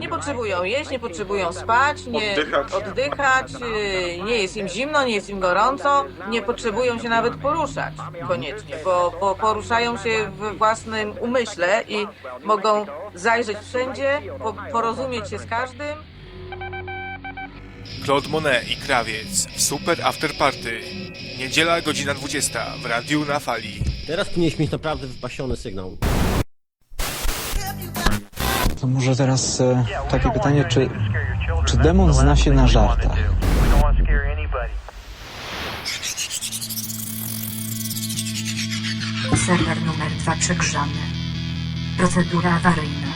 Nie potrzebują jeść, nie potrzebują spać, nie Oddychać. oddychać, yy, nie jest im zimno, nie jest im gorąco, nie potrzebują się nawet poruszać koniecznie, bo, bo poruszają się w własnym umyśle i mogą zajrzeć wszędzie, po, porozumieć się z każdym. Claude Monet i Krawiec w Super After Party. Niedziela, godzina 20 w Radiu na Fali. Teraz powinieneś mieć naprawdę wypasiony sygnał. To może teraz e, takie pytanie, czy, czy demon zna się na żartach? Serwer numer 2 przegrzany. Procedura awaryjna.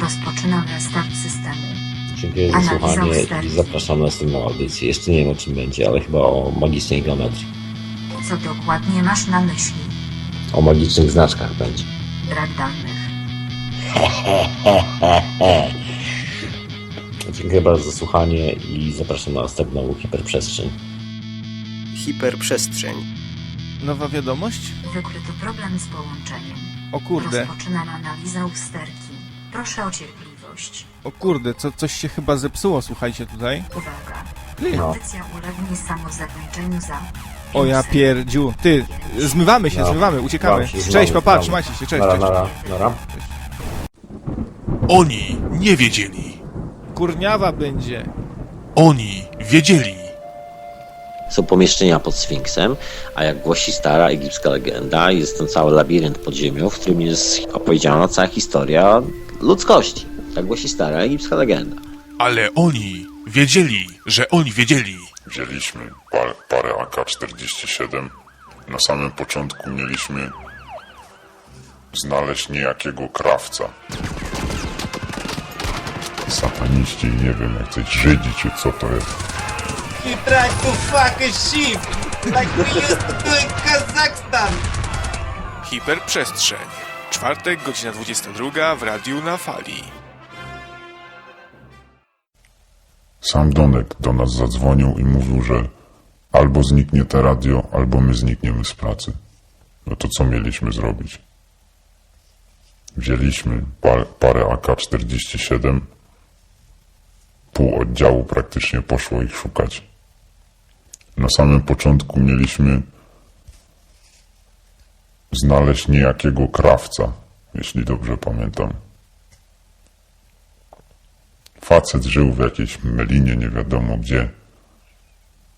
Rozpoczynam restart systemu. Dziękuję za Analiza słuchanie i zapraszam na następną audycję. Jeszcze nie wiem o czym będzie, ale chyba o magicznej geometrii. Co dokładnie masz na myśli? O magicznych znaczkach będzie. Brak danych. Dziękuję bardzo za słuchanie i zapraszam na następną hiperprzestrzeń. Hiperprzestrzeń. Nowa wiadomość? Wykryto problem z połączeniem. O kurde, Rozpoczynam analizę usterki. Proszę o cierpliwość. o kurde, co, coś się chyba zepsuło, słuchajcie tutaj. Uwaga. Audycja ulegnie samozakończeniu za... O ja pierdziu. Ty, zmywamy się, No. zmywamy, uciekamy. Się Cześć, papa, trzymajcie się, cześć, Nara, cześć. nara, nara. Oni nie wiedzieli. Kurniawa będzie. Oni wiedzieli. Są pomieszczenia pod Sfinksem, a jak głosi stara egipska legenda, jest ten cały labirynt pod ziemią, w którym jest opowiedziana cała historia ludzkości. Tak głosi stara egipska legenda. Ale oni wiedzieli, że oni wiedzieli. Wzięliśmy parę, parę AK-47. Na samym początku mieliśmy znaleźć niejakiego krawca. Sataniści, nie wiem, jak coś Żydzi, czy co to jest. You try to fuck a sheep, like we used to do in Kazakhstan. Hiperprzestrzeń. Czwartek, godzina 22 w Radiu na Fali. Sam Donek do nas zadzwonił i mówił, że albo zniknie te radio, albo my znikniemy z pracy. No to co mieliśmy zrobić? Wzięliśmy par, parę AK-47. Pół oddziału praktycznie poszło ich szukać. Na samym początku mieliśmy znaleźć niejakiego krawca, jeśli dobrze pamiętam. Facet żył w jakiejś melinie, nie wiadomo gdzie.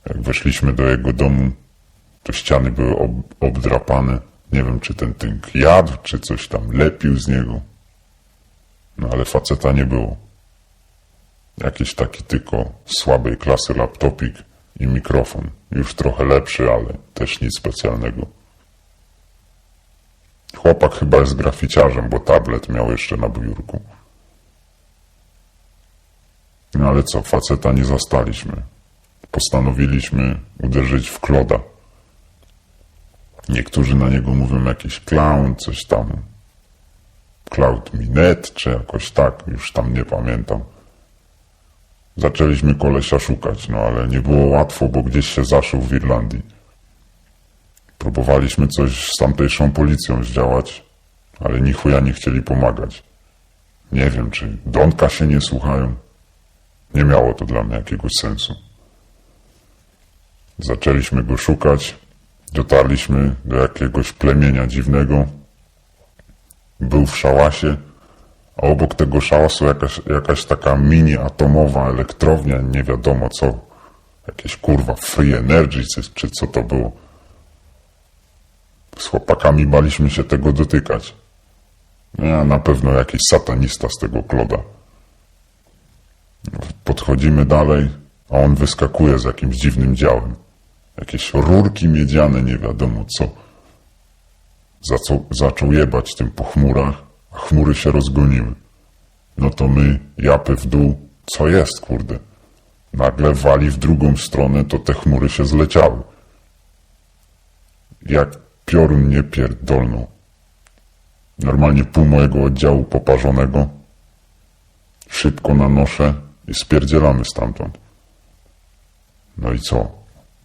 Jak weszliśmy do jego domu, to ściany były ob obdrapane. Nie wiem, czy ten tynk jadł, czy coś tam lepił z niego. No ale faceta nie było. Jakiś taki tylko słabej klasy laptopik i mikrofon. Już trochę lepszy, ale też nic specjalnego. Chłopak chyba jest graficiarzem, bo tablet miał jeszcze na biurku. No ale co, faceta nie zastaliśmy. Postanowiliśmy uderzyć w Kloda. Niektórzy na niego mówią jakiś clown, coś tam. Cloud Minet, czy jakoś tak, już tam nie pamiętam. Zaczęliśmy kolesia szukać, no ale nie było łatwo, bo gdzieś się zaszył w Irlandii. Próbowaliśmy coś z tamtejszą policją zdziałać, ale ni chuja nie chcieli pomagać. Nie wiem, czy Donka się nie słuchają. Nie miało to dla mnie jakiegoś sensu. Zaczęliśmy go szukać, dotarliśmy do jakiegoś plemienia dziwnego. Był w szałasie, a obok tego szałasu jakaś, jakaś taka mini atomowa elektrownia, nie wiadomo co. Jakieś kurwa free energy, czy, czy co to było. Z chłopakami baliśmy się tego dotykać. Ja na pewno jakiś satanista z tego kloda. Podchodzimy dalej, a on wyskakuje z jakimś dziwnym działem. Jakieś rurki miedziane, nie wiadomo co. Zaczął, zaczął jebać tym po chmurach, chmury się rozgoniły. No to my, japy w dół, co jest, kurde? Nagle wali w drugą stronę, to te chmury się zleciały. Jak piorun mnie pierdolnął. Normalnie pół mojego oddziału poparzonego. Szybko na noszę i spierdzielamy stamtąd. No i co?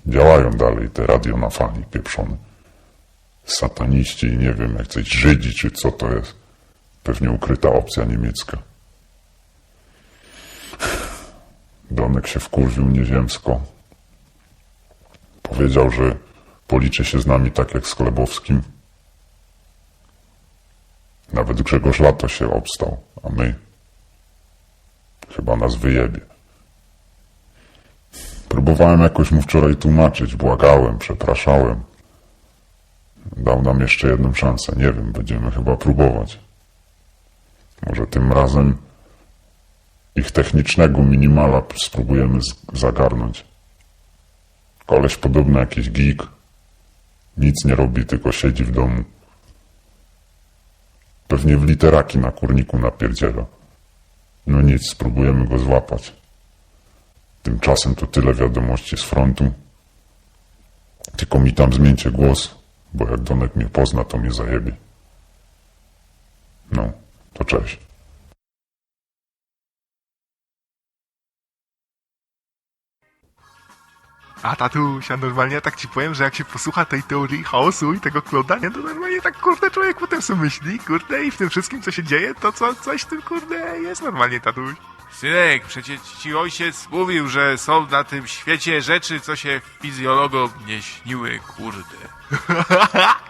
Działają dalej te radio na fali pieprzone. Sataniści i nie wiem, jak coś Żydzi czy co to jest. Pewnie ukryta opcja niemiecka. Donek się wkurwił nieziemsko. Powiedział, że policzy się z nami tak jak z Klebowskim. Nawet Grzegorz Lato się obstał, a my chyba nas wyjebie. Próbowałem jakoś mu wczoraj tłumaczyć, błagałem, przepraszałem. Dał nam jeszcze jedną szansę, nie wiem, będziemy chyba próbować. Może tym razem ich technicznego minimala spróbujemy zagarnąć. Koleś podobny jakiś geek. Nic nie robi, tylko siedzi w domu. Pewnie w literaki na kurniku napierdziela. No nic, spróbujemy go złapać. Tymczasem to tyle wiadomości z frontu. Tylko mi tam zmieńcie głos, bo jak Donek mnie pozna, to mnie zajebie. No, to cześć. A tatuś, a normalnie tak ci powiem, że jak się posłucha tej teorii chaosu i tego klodania, to normalnie tak kurde człowiek potem sobie myśli, kurde i w tym wszystkim co się dzieje, to co, coś w tym kurde jest normalnie tatuś. Synek, przecież ci ojciec mówił, że są na tym świecie rzeczy, co się fizjologom nie śniły, kurde.